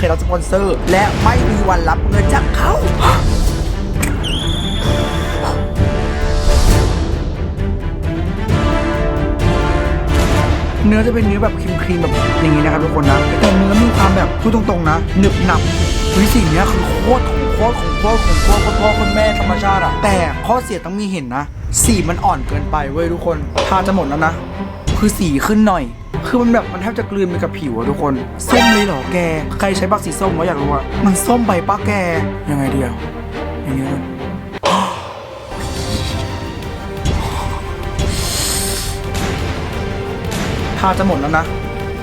เคยรับสปอนเซอร์ และไม่มีวันรับเงินจากเขาเนื้อจะเป็นเนื้อแบบครีมๆแบบอย่างนี้นะครับทุกคนนะแต่เนื้อมีความแบบพูดตรงๆนะหนึบหนับวิสิ่งเนี้ยคือโคตรของโคตรของโคตรของโคตรขอพ่อคนแม่ธรรมชาติอะแต่ข้อเสียต้องมีเห็นนะ สีมันอ่อนเกินไปเว้ยทุกคนทาจะหมดแล้วนะ คือสีขึ้นหน่อย คือมันแบบมันแทบจะกลืนไปกับผิวอะทุกคน ส้มเลยเหรอแก ใครใช้บักสีส้มวะอยากรู้อะมันส้มไปป้าแก ยังไงเดียวอย่างเงี้ยทาจะหมดแล้วนะ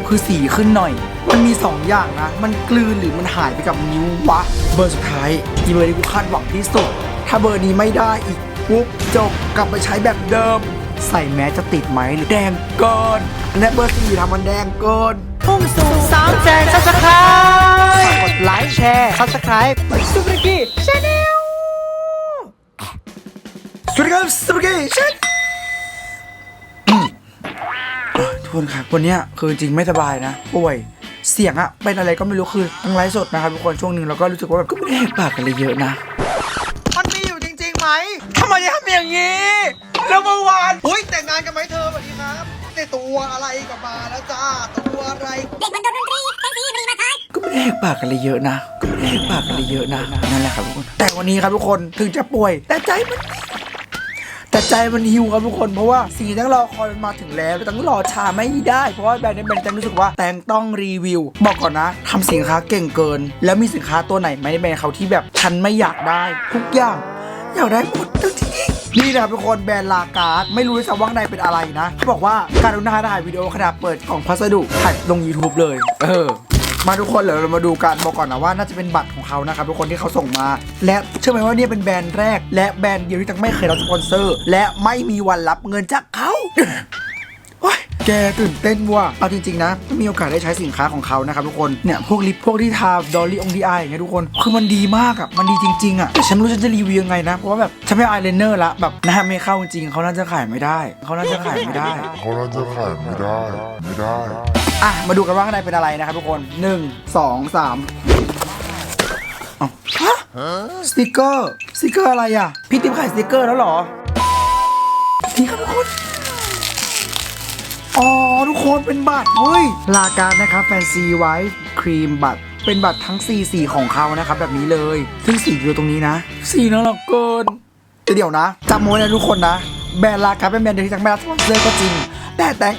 คือสีขึ้นหน่อย มันมี 2 อย่างนะ มันกลืนหรือมันหายไปกับนิ้ววะ เบอร์สุดท้ายอีเบอร์ที่กูคาดหวังที่สุด ถ้าเบอร์นี้ไม่ได้อีกปุ๊บจบกลับไปใช้แบบเดิม ใส่แมสจะติดไหมหรือแดงเกินและเบอร์สี่ทำมันแดงเกินพุ่งสู่สามแสนซับสไครต์กดไลค์แชร์ซับสไครต์ซุปเปอร์กี้ชาแนลสวัสดีครับสวัสดีเช่นทุกคนครับวันเนี้ยคือจริงไม่สบายนะป่วยเสียงอะเป็นอะไรก็ไม่รู้คือทั้งไลฟ์สดนะครับทุกคนช่วงหนึ่งเราก็รู้สึกว่าแบบก็ไม่ได้แหกปากกันเลยเยอะนะ มันมีอยู่จริงๆไหมทำไมทำอย่างนี้ แล้วเมื่อวานอุ้ยแต่งงานกันไหมเธอสวัสดีครับแต่ตัวอะไรกลับมาแล้วจ้าตัวอะไรเด็กมันโดนดนตรีแท็กซี่รีมาทายก็ไม่ได้แหกปากกันเลยเยอะนะก็ไม่ได้แหกปากกันเลยเยอะนะนั่นแหละครับทุกคนแต่วันนี้ครับทุกคนถึงจะป่วย แต่ใจมันไม่แต่ใจมันหิวครับทุกคนเพราะว่าสิ่งที่ตั้งรอคอยมันมาถึงแล้วแต่ตั้งรอช้าไม่ได้ เพราะว่าแบรนด์นี้แบรนด์แตงรู้สึกว่าแตงต้องรีวิว บอกก่อนนะทำสินค้าเก่งเกิน แล้วมีสินค้าตัวไหนไหมในแบรนด์เขาที่แบบฉันไม่อยากได้ ทุกอย่างอยากได้หมดจริงๆ นี่นะครับทุกคนแบรนด์ลาการ์ดไม่รู้ด้วยซ้ำว่าข้างในเป็นอะไรนะเขาบอกว่าการุณาถ่ายวิดีโอขณะเปิดกล่องพัสดุถ่ายลง YouTube เลย เออ มาทุกคนเดี๋ยวเรามาดูกันบอกก่อนนะว่าน่าจะเป็นบัตรของเขานะครับทุกคนที่เขาส่งมา และเชื่อไหมว่าเนี่ยเป็นแบรนด์แรก และแบรนด์เดียวที่ตังไม่เคยรับสปอนเซอร์ และไม่มีวันรับเงินจากเขาโอ๊ย แกตื่นเต้นว่ะเอาจริงๆนะถ้ามีโอกาสได้ใช้สินค้าของเขานะครับทุกคนเนี่ยพวกลิปพวกที่ทาดอลลี่องดีไออย่างเงี้ยทุกคนคือมันดีมากอะมันดีจริงๆอะแต่ฉันไม่รู้ฉันจะรีวิวยังไงนะเพราะว่าแบบฉันไม่อายไลเนอร์ละแบบหน้าไม่เข้าจริงๆเขาน่าจะขายไม่ได้เขาน่าจะขายไม่ได้ เขาน่าจะขายไม่ได้ ไม่ได้ อะมาดูกันว่าข้างในเป็นอะไรนะครับทุกคนหนึ่งสองสามเอ้าฮะสติกเกอร์สติกเกอร์อะไรอะพี่ติ๊บขายสติกเกอร์แล้วเหรอ อ๋อ ทุกคนเป็นบัตรเว้ยลาการนะครับแฟนซีไวท์ครีมบัตรเป็นบัตรทั้ง 4 สีของเขานะครับแบบนี้เลย ซึ่งสีอยู่ตรงนี้นะ สีน่ารักเกินแต่เดี๋ยวนะจำไว้นะทุกคนนะ แบรนด์ลาการเป็นแบรนด์เดียวที่ทั้งแบรนด์สปอนเซอร์ก็จริง แต่แต่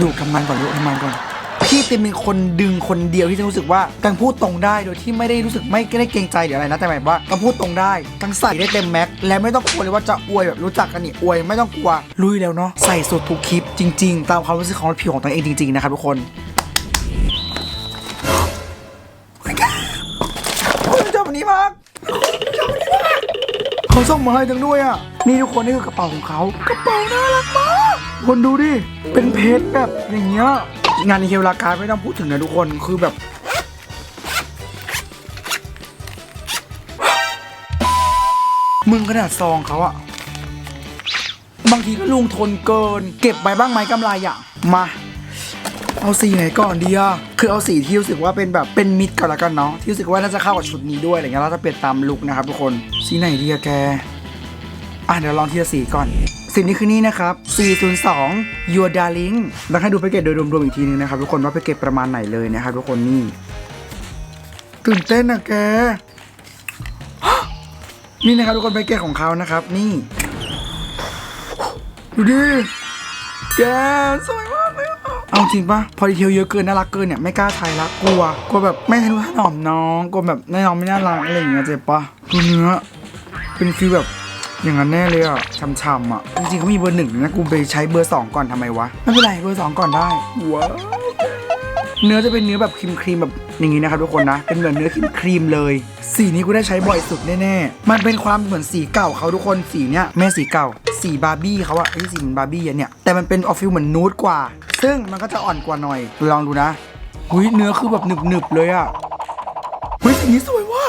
ดูทำมันก่อนดูทำมันก่อน พี่ติมเป็นคนดึงคนเดียวที่จะรู้สึกว่ากังพูดตรงได้โดยที่ไม่ได้รู้สึกไม่ได้เกรงใจหรืออะไรนะแต่หมายว่ากังพูดตรงได้กังใส่ได้เต็มแม็กซ์และไม่ต้องกลัวเลยว่าจะอวยแบบรู้จักกันนี่อวยไม่ต้องกลัวลุยแล้วเนาะใส่สุดทุกคลิปจริง ๆ ตามความรู้สึกของผิวของตัวเองจริงๆนะครับทุกคนผมชอบอันนี้มากชอบอันนี้มากเขาส่งมาให้จังด้วยอะนี่ทุกคนนี่คือกระเป๋าของเขากระเป๋าน่ารักมากคนดูดิเป็นเพชรแบบอย่างเงี้ย งานเฮลลาการไม่ต้องพูดถึงนะทุกคนคือแบบ มึงขนาดซองเขาอะบางทีก็ลุงทนเกิน เก็บไปบ้างไหมกำไรอะมา เอาสีไหนก่อนดีอะคือเอาสีที่รู้สึกว่าเป็นแบบเป็นมิดก่อนละกันเนาะที่รู้สึกว่าน่าจะเข้ากับชุดนี้ด้วยอะไรเงี้ยเราจะเปลี่ยนตามลุคนะครับทุกคนสีไหนดีอะแกอะเดี๋ยวลองทีละสีก่อน สีนี้คือนี่นะครับ 402 Your Darling แล้วให้ดูแพ็กเกจโดยรวมๆอีกทีนึงนะครับทุกคนว่าแพ็กเกจประมาณไหนเลยนะครับทุกคนนี่ตื่นเต้นอะแก นี่นะครับทุกคนแพ็กเกจของเขานะครับ นี่ ดูดิ แกสวยมากเลยเอาจริงปะพอดีเทลเยอะเกินน่ารักเกินเนี่ยไม่กล้าใช้ละกลัวกลัวแบบไม่ทะนุถนอมน้องกลัวแบบน้องไม่น่ารักอะไรอย่างเงี้ยเจ็บปะดูเนื้อเป็นฟีลแบบ อย่างนั้นแน่เลยอะช่ำๆอะ จริงๆเขามีเบอร์หนึ่งนะกูไปใช้เบอร์สองก่อนทำไมวะ ไม่เป็นไรเบอร์สองก่อนได้ว้าวเนื้อจะเป็นเนื้อแบบครีมครีมๆแบบอย่างนี้นะครับทุกคนนะ เป็นเหมือนเนื้อครีมครีมเลย สีนี้กูได้ใช้บ่อยสุดแน่ๆ มันเป็นความเหมือนสีเก่าเขาทุกคนสีเนี้ยแม่สีเก่า สีบาร์บี้เขาอะไอ้สีเหมือนบาร์บี้เนี่ย แต่มันเป็นออฟฟิลเหมือนนูดกว่า ซึ่งมันก็จะอ่อนกว่าหน่อย ลองดูนะหุ้ยเนื้อคือแบบหนึบๆเลยอะหุ้ยสีนี้สวยว่ะ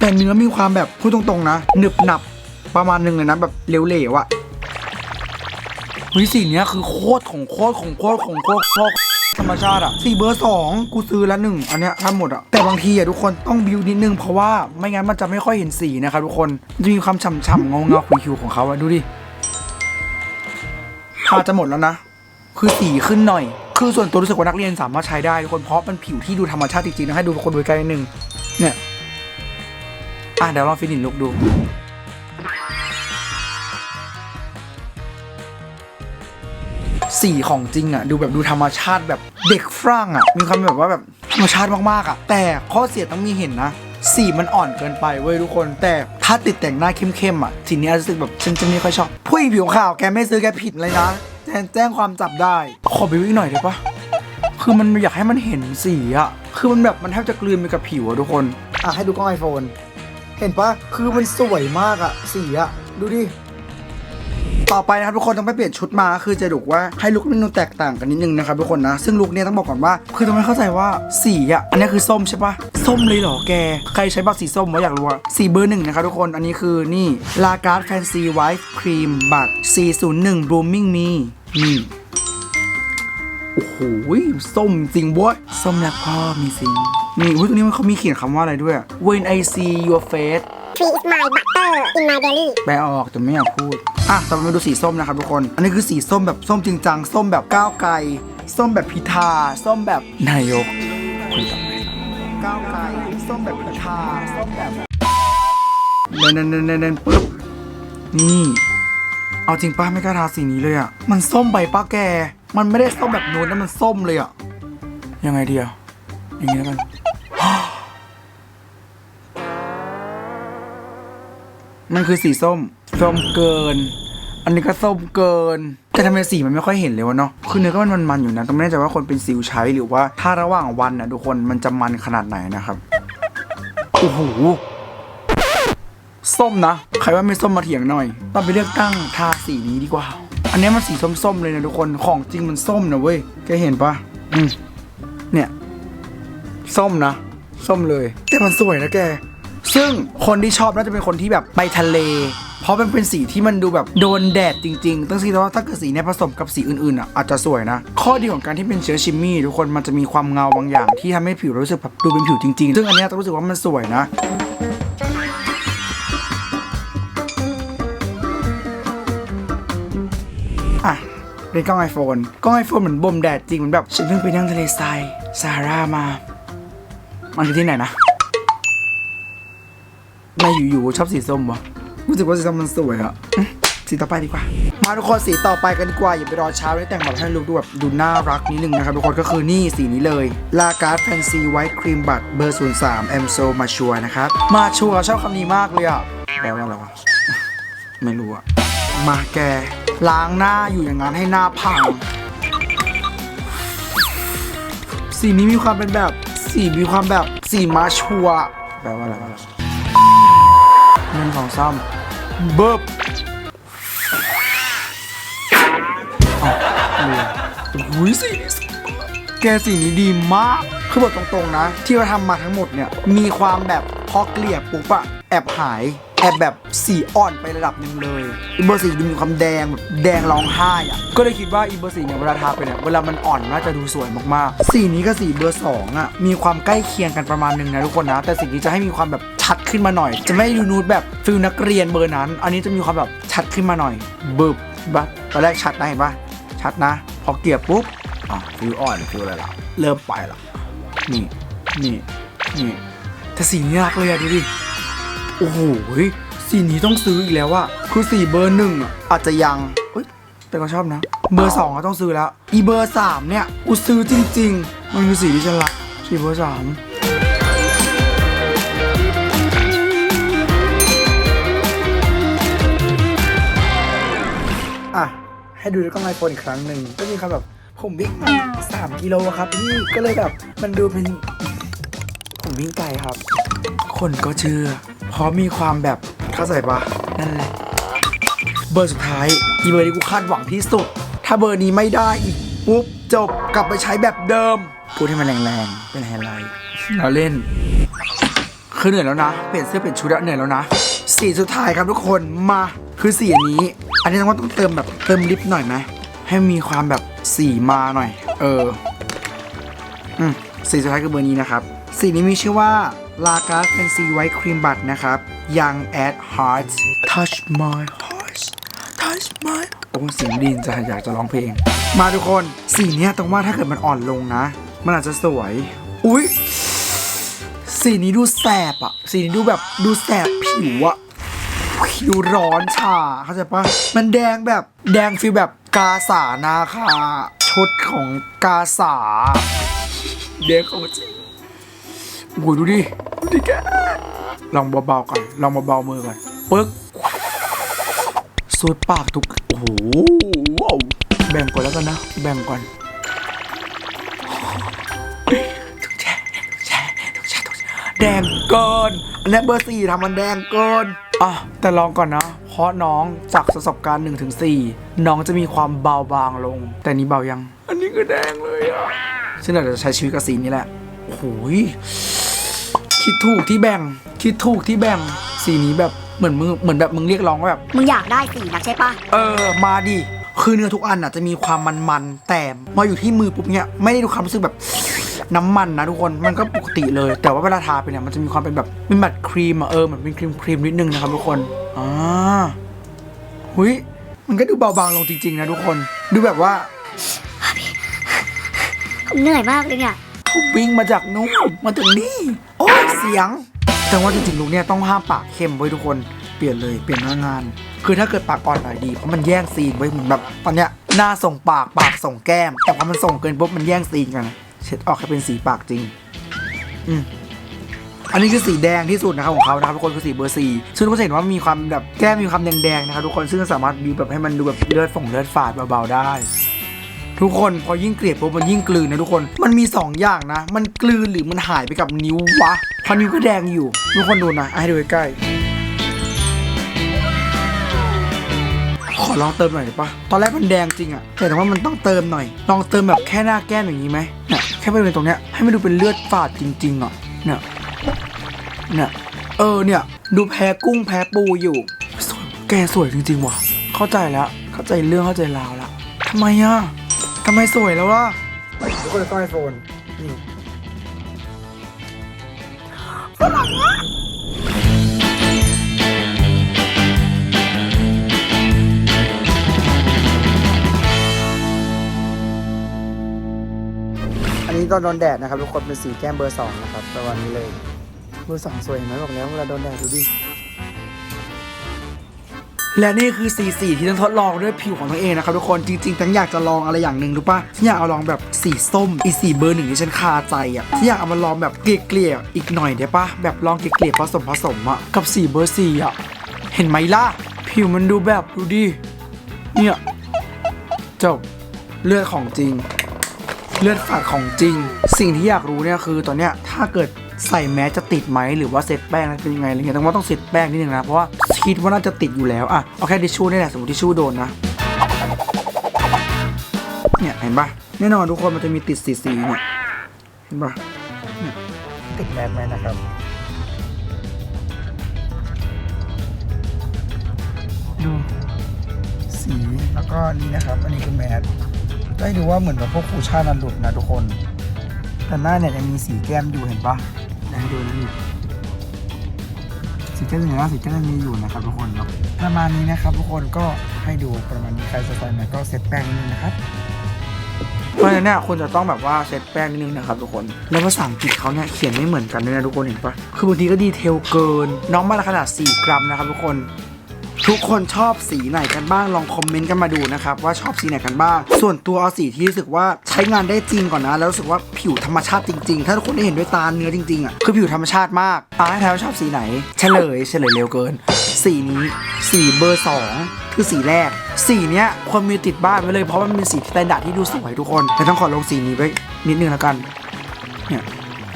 แต่เนื้อมีความแบบพูดตรงๆนะหนึบหนับ ประมาณหนึ่งเลยนะแบบเหลวๆอะวิสีเนี้ยคือโคตรของโคตรของโคตรของโคตรโคตรธรรมชาติอะสีเบอร์สองกูซื้อละหนึ่งอันเนี้ยทั้งหมดอะแต่บางทีอะทุกคนต้องบิวนิดนึงเพราะว่าไม่งั้นมันจะไม่ค่อยเห็นสีนะครับทุกคนจะมีความฉ่ำๆเงาเงาคิวๆของเขาอะดูดิทาจะหมดแล้วนะ คือสีขึ้นหน่อย คือส่วนตัวรู้สึกว่านักเรียนสามารถใช้ได้ทุกคนเพราะมันผิวที่ดูธรรมชาติจริงๆนะให้ดูคนดูใกล้นิดนึงเนี่ยอะเดี๋ยวลองฟินิชลุกดู สีของจริงอะดูแบบดูธรรมชาติแบบเด็กฝรั่งอะมีความแบบว่าแบบธรรมชาติมากๆอะแต่ข้อเสียต้องมีเห็นนะสีมันอ่อนเกินไปเว้ยทุกคน แต่ถ้าติดแต่งหน้าเข้มๆอะทีนี้อาจจะรู้สึกแบบฉันจะไม่ค่อยชอบผู้หญิงผิวขาวแกไม่ซื้อแกผิดเลยนะแจ้งแจ้งความจับได้ขอไปวิ่งหน่อยได้ปะคือมันอยากให้มันเห็นสีอะคือมันแบบมันแทบจะกลืนไปกับผิวอะทุกคนอะให้ดูกล้องไอโฟนเห็นปะคือมันสวยมากอะสีอะดูดิ ต่อไปนะครับทุกคนต้องไปเปลี่ยนชุดมาคือจะดูว่าให้ลุคมันดูแตกต่างกันนิดนึงนะครับทุกคนนะซึ่งลุคเนี้ยต้องบอกก่อนว่าคือต้องไม่เข้าใจว่าสีอะอันนี้คือส้มใช่ปะส้มเลยเหรอแก ใครใช้บัตรสีส้มวะอยากรู้อะสีเบอร์หนึ่งนะครับทุกคนอันนี้คือนี่ลาการ์ดแฟนซีไวท์ครีมบัตร401 blooming me นี่โอ้โหส้มจริงเว้ยส้มแล้วพ่อมีสิงนี่อุ้ยตรงนี้มันเขามีเขียนคำว่าอะไรด้วย When I see your face Tree is my butter in my belly แปลออกแต่ไม่อยากพูด อะต่อมาดูสีส้มนะครับทุกคน อันนี้คือสีส้มแบบส้มจริงจัง ส้มแบบก้าวไกล ส้มแบบพิธา ส้มแบบนายกคุยกับใครก้าวไกล ส้มแบบพิธา ส้มแบบเน้นเน้นเน้นเน้นปึ๊บ นี่ เอาจริงป้าไม่กล้าทาสีนี้เลยอะ มันส้มไปป้าแก มันไม่ได้ส้มแบบนู้นนะมันส้มเลยอะ ยังไงเดีอะอย่างนี้แล้วกัน มันคือสีส้ม ส้มเกิน อันนี้ก็ส้มเกิน แต่ทำไมสีมันไม่ค่อยเห็นเลยวะเนาะ คือเนื้อก็มันมันๆอยู่นะแต่ไม่แน่ใจว่าคนเป็นสิวใช้หรือว่าถ้าระหว่างวันนะทุกคนมันจะมันขนาดไหนนะครับ โอ้โห ส้มนะ ใครว่าไม่ส้มมาเถียงหน่อย ต้องไปเลือกตั้งทาสีนี้ดีกว่า อันนี้มันสีส้มๆเลยนะทุกคน ของจริงมันส้มนะเว้ยแกเห็นปะอืมเนี่ย ส้มนะ ส้มเลย แต่มันสวยนะแก ซึ่งคนที่ชอบน่าจะเป็นคนที่แบบไปทะเล เพราะมันเป็นสีที่มันดูแบบโดนแดดจริงๆ ต้องคิดว่าถ้าเกิดสีเนี้ยผสมกับสีอื่นๆอะอาจจะสวยนะ ข้อดีของการที่เป็นเชื้อชิมมี่ทุกคนมันจะมีความเงาบางอย่าง ที่ทำให้ผิวรู้สึกแบบดูเป็นผิวจริงๆ ซึ่งอันเนี้ยต้องรู้สึกว่ามันสวยนะอะเป็นกล้อง iPhone กล้อง iPhone เหมือนบ่มแดดจริงเหมือนแบบฉันเพิ่งไปนั่งทะเลทรายซาฮารามา มันคือที่ไหนนะ ไม่อยู่ๆชอบสีส้มวะรู้สึกว่าสีส้มมันสวยอะอืมสีต่อไปดีกว่า มาทุกคนสีต่อไปกันดีกว่า อย่าไปรอเช้าเลยแต่งแบบให้ลุคดูแบบดูน่ารักนิดนึงนะครับทุกคนก็คือนี่สีนี้เลยลาการ์ดแฟนซีไวท์ครีมบัตเบอร์ 03แอมโซมาชัวนะครับ มาชัวชอบคำนี้มากเลยอะแปลว่าอะไรวะไม่รู้อะมาแก ล้างหน้าอยู่อย่างนั้นให้หน้าพังสีนี้มีความเป็นแบบ สีมีความแบบสีมาชัวร์แปลว่าอะไร วะเงินของซ้ำเบิบอ้าวเรืออุ้ยสีนี้สวยมากแกสีนี้ดีมาก คือบอกตรงๆนะ ที่เราทำมาทั้งหมดเนี่ย มีความแบบพอเกลี่ยปุ๊บอะแอบหาย แอบแบบสีอ่อนไประดับหนึ่งเลยอีเบอร์สีดูมีความแดงแบบแดงร้องไห้อะก็เลยคิดว่าอีเบอร์สีเนี่ยเวลาทาไปเนี่ยเวลามันอ่อนน่าจะดูสวยมากๆ สีนี้กับสีเบอร์สองอะมีความใกล้เคียงกันประมาณหนึ่งนะทุกคนนะ แต่สีนี้จะให้มีความแบบชัดขึ้นมาหน่อย จะไม่ดูนูดแบบฟิลนักเรียนเบอร์นั้น อันนี้จะมีความแบบชัดขึ้นมาหน่อยบึบบัดตอนแรกชัดนะเห็นปะชัดนะ พอเกลี่ยปุ๊บอะฟิลอ่อนฟิลอะไรล่ะเริ่มไปละนี่นี่นี่แต่สีนี้รักเลยอะดูดิ โอ้โหสีนี้ต้องซื้ออีกแล้วอะคือสีเบอร์หนึ่งอะอาจจะยังเอ้ยแต่ก็ชอบนะ เบอร์สองก็ต้องซื้อแล้ว อีเบอร์สามเนี่ยกูซื้อจริง ๆ มันคือสีที่ฉันรักสีเบอร์สามอะ ให้ดูด้วยกล้องไอโฟนอีกครั้งหนึ่งก็มีคำแบบผมวิ่งมาสามกิโลครับพี่ ก็เลยแบบ มันดูเป็น ผมวิ่งไกลครับ คนก็เชื่อ เพราะมีความแบบเข้าใจปะนั่นแหละ เบอร์สุดท้ายอีเบอร์ที่กูคาดหวังที่สุด ถ้าเบอร์นี้ไม่ได้อีกปุ๊บจบกลับไปใช้แบบเดิม พูดให้มันแรงๆเป็นไฮไลท์เราเล่นคือเหนื่อยแล้วนะ เปลี่ยนเสื้อเปลี่ยนชุดแล้วเหนื่อยแล้วนะ สีสุดท้ายครับทุกคนมาคือสีอันนี้ อันนี้ต้องว่าต้องเติมแบบเติมลิปหน่อยไหมให้มีความแบบสีมาหน่อย เออ อืมสีสุดท้ายคือเบอร์นี้นะครับ สีนี้มีชื่อว่า l a g a Fancy White Cream Butt นะครับ Young at Heart Touch My Heart Touch My โอ้เสียงดีจะอยากจะร้องเพลง มาทุกคนสีเนี้ยตรงว่าถ้าเกิดมันอ่อนลงนะ มันอาจจะสวย อุ้ยสีนี้ดูแสบอะสีนี้ดูแบบดูแสบผิวอะดูร้อนชาเข้าใจปะมันแดงแบบแดงฟีลแบบกาสานาคาชุดของกาสาแดงของจริง โอ้ยดูดิ ดูดิแก ลองเบาๆก่อน ลองเบาๆมือก่อน ปึ๊กสูดปากทุก โอ้โหว้าวแบ่งก่อนแล้วกันนะ แบ่งก่อนทุกแช่ทุกแช่ทุกแช่ทุกแช่แดงเกินอันนี้เบอร์สี่ทำมันแดงเกินอะแต่ลองก่อนนะ เพราะน้องจากประสบการณ์1-4ถึง4น้องจะมีความเบาบางลง แต่นี้เบายัง อันนี้ก็แดงเลยอะซึ่งเราจะใช้ชีวิตกับสีนี้แหละโอ้โหย คิดถูกที่แบ่ง คิดถูกที่แบ่ง สีนี้แบบเหมือนมึงเหมือนแบบมึงเรียกร้องว่าแบบ มึงอยากได้สีนักใช่ปะเออ มาดิ คือเนื้อทุกอันอะจะมีความมันๆ แต่มาอยู่ที่มือปุ๊บเนี่ยไม่ได้ดูความรู้สึกแบบน้ำมันนะทุกคน มันก็ปกติเลย แต่ว่าเวลาทาไปเนี่ยมันจะมีความเป็นแบบเป็นแบบครีมอะเออเหมือนเป็นครีมครีมนิดนึงนะครับทุกคน อ่า หุยมันก็ดูเบาบางลงจริงๆนะทุกคน ดูแบบว่าเหนื่อยมากเลยเนี่ย เขาวิ่งมาจากนู้นมาถึงนี่ โอ้ยเสียง แต่ว่าจริงๆลุกเนี่ยต้องห้ามปากเข้มไว้ทุกคน เปลี่ยนเลยเปลี่ยนหน้างาน คือถ้าเกิดปากอ่อนหน่อยดี เพราะมันแย่งซีนไว้เหมือนแบบตอนเนี้ยหน้าส่งปากปากส่งแก้ม แต่พอมันส่งเกินปุ๊บมันแย่งซีนกันเช็ดออกให้เป็นสีปากจริง อืมอันนี้คือสีแดงที่สุดนะครับของเขานะครับทุกคนคือสีเบอร์สี่ซึ่งทุกคนเห็นว่ามีความแบบแก้มมีความแดงๆนะครับทุกคนซึ่งสามารถดูแบบให้มันดูแบบเลือดฝงเลือดฝาดเบาๆได้ ทุกคนพอยิ่งเกลียดปุ๊บมันยิ่งกลืนนะทุกคน มันมีสองอย่างนะ มันกลืนหรือมันหายไปกับนิ้ววะพราะนิ้วก็แดงอยู่ ทุกคนดูนะให้ดูใกล้ขอลองเติมหน่อยได้ปะตอนแรกมันแดงจริงอะแต่แต่ว่ามันต้องเติมหน่อย ลองเติมแบบแค่หน้าแก้มอย่างนี้ไหมเนี่ยแค่บริเวณตรงเนี้ยให้มันดูเป็นเลือดฝาดจริงๆอะเนี่ยเนี่ยเออเนี่ยดูแพ้กุ้งแพ้ปูอยู่สวยแกสวยจริงๆว่ะ เข้าใจแล้ว เข้าใจเรื่องเข้าใจราวแล้วทำไมอะ ทำไมสวยแล้ววะทุกคนจะต้องไอโฟนนี่อันนี้ตอนโดนแดดนะครับ ทุกคนเป็นสีแก้มเบอร์สองนะครับประมาณนี้เลย เบอร์สองสวยเห็นไหมบอกแล้วเวลาโดนแดดดูดิ และนี่คือสีสีที่ต้องทดลองด้วยผิวของตัวเองนะครับทุกคนจริงๆฉันอยากจะลองอะไรอย่างหนึ่งรู้ปะฉันอยากเอาลองแบบสีส้มอีสีเบอร์หนึ่งที่ฉันคาใจอะฉันอยากเอามาลองแบบเกลี่ยๆอีกหน่อยได้ปะแบบลองเกลี่ยผสมผสมอะกับสีเบอร์สี่อะเห็นไหมล่ะ ผิวมันดูแบบดูดิเนี่ยจบเลือดของจริง เลือดฝาดของจริง สิ่งที่อยากรู้เนี่ยคือตอนเนี้ยถ้าเกิดใส่แมสจะติดไหมหรือว่าเซตแป้งแล้วเป็นยังไงอะไรเงี้ยแต่ว่าต้องเซตแป้งนิดนึงนะเพราะว่า คิดว่าน่าจะติดอยู่แล้วอะเอาแค่ทิชชู่นี่แหละสมมติทิชชู่โดนนะเนี่ยเห็นปะแน่นอนทุกคนมันจะมีติดสีสีๆเนี่ยเห็นปะเนี่ยติดแมสไหมนะครับดูสีแล้วก็นี่นะครับ อันนี้คือแมสได้ดูว่าเหมือนแบบพวกคูชั่นมันหลุดนะทุกคน แต่หน้าเนี่ยยังมีสีแก้มอยู่เห็นปะอยากให้ดูนะนี่สี แก้มอยู่นะสีแก้มยังมีอยู่นะครับทุกคนเนาะประมาณนี้นะครับทุกคนก็ให้ดูประมาณนี้ใครสนใจนี่ยก็เซตแป้งนิดนึงนะครับเพราะฉะนั้นเนี่ยคุณจะต้องแบบว่าเซตแป้งนิดนึงนะครับทุกคน แล้วภาษาอังกฤษเขาเนี่ยเขียนไม่เหมือนกันด้วยนะทุกคนเห็นปะคือบางทีก็ดีเทลเกิน น้องมาขนาด 4 กรัมนะครับทุกคน ทุกคนชอบสีไหนกันบ้างลองคอมเมนต์กันมาดูนะครับว่าชอบสีไหนกันบ้าง ส่วนตัวเอาสีที่รู้สึกว่าใช้งานได้จริงก่อนนะ แล้วรู้สึกว่าผิวธรรมชาติจริงๆ ถ้าทุกคนได้เห็นด้วยตาเนื้อจริงๆอะคือผิวธรรมชาติมากอะให้ทายว่าชอบสีไหน เฉลย เฉลยเร็วเกิน สีนี้สีเบอร์สองคือสีแรก สีเนี้ยควรมีติดบ้านไว้เลยเพราะมันเป็นสีสแตนดาร์ดที่ดูสวยทุกคนแต่ต้องขอลงสีนี้ไว้นิดนึงแล้วกันเนี่ย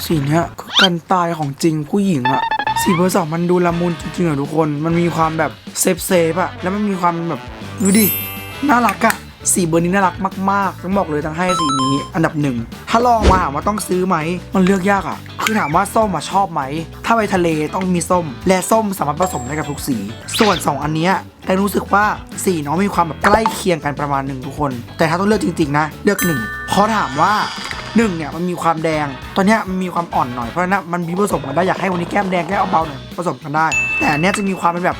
สีเนี้ยคือกันตายของจริงผู้หญิงอะ สีเบอร์สองมันดูละมุนจริงๆเหรอทุกคน มันมีความแบบเซฟเซฟอะแล้วมันมีความแบบดูดิ น่ารักอะสีเบอร์นี้น่ารักมากๆต้องบอกเลยทั้งให้สีนี้อันดับหนึ่ง ถ้าลองมาถามว่าต้องซื้อไหม มันเลือกยากอะคือถามว่าส้มอะชอบไหม ถ้าไปทะเลต้องมีส้ม และส้มสามารถผสมได้กับทุกสี ส่วนสองอันเนี้ยแต่รู้สึกว่าสีน้องมีความแบบใกล้เคียงกันประมาณหนึ่งทุกคน แต่ถ้าต้องเลือกจริงๆนะ เลือกหนึ่งเพราะถามว่า หนึ่งเนี่ยมันมีความแดง ตอนนี้มันมีความอ่อนหน่อยเพราะนั้นมันมีผสมกันได้อยากให้วันนี้แก้มแดงแก้มเอาเบาหน่อยผสมกันได้ แต่อันเนี้ยจะมีความเป็นแบบ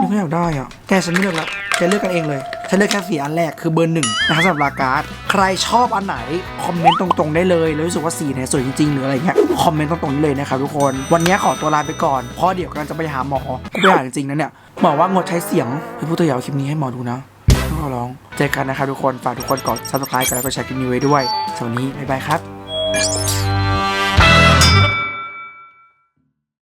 นี่ก็อยากได้อะแกฉันไม่เลือกแล้วแกเลือกกันเองเลยฉันเลือกแค่สีอันแรกคือเบอร์หนึ่งนะครับสำหรับลาการ์ดใครชอบอันไหนคอมเมนต์ตรงๆได้เลยแล้วรู้สึกว่าสีไหนสวยจริงๆหรืออะไรเงี้ยคอมเมนต์ตรงๆได้เลยนะครับทุกคนวันนี้ขอตัวลาไปก่อนเพราะเดี๋ยวกำลังจะไปหาหมอกูไปหาจริงๆนะเนี่ยหมอว่างดใช้เสียงพี่พูดตัวอยางคลิปนี้ให้หมอดูนะ อร้องเจอกันนะครับทุกคน ฝากทุกคนกด subscribe กันแล้วก็แชร์คลิปนี้ไว้ด้วยสำหรับวันนี้บ๊ายบายครับ